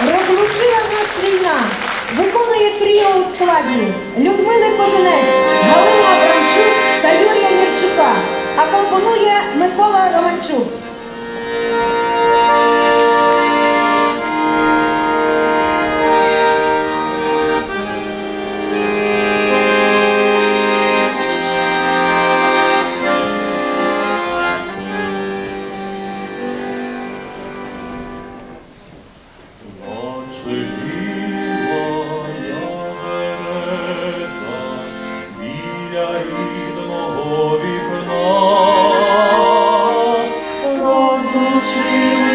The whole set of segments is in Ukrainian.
Розлучила нас війна. Виконує тріо у складі Людмили Козинець, Галина Абрамчук та Юрія Мірчука. а компонує Микола Романчук. Розлучили нас не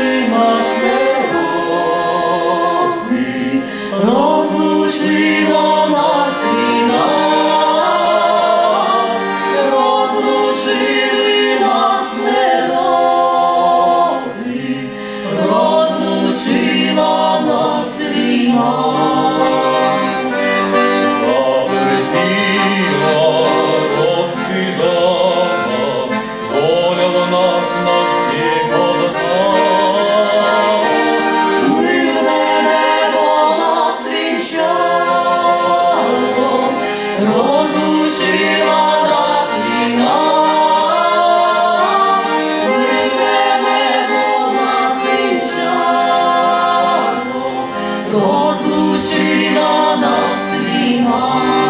anymore.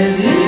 Hallelujah.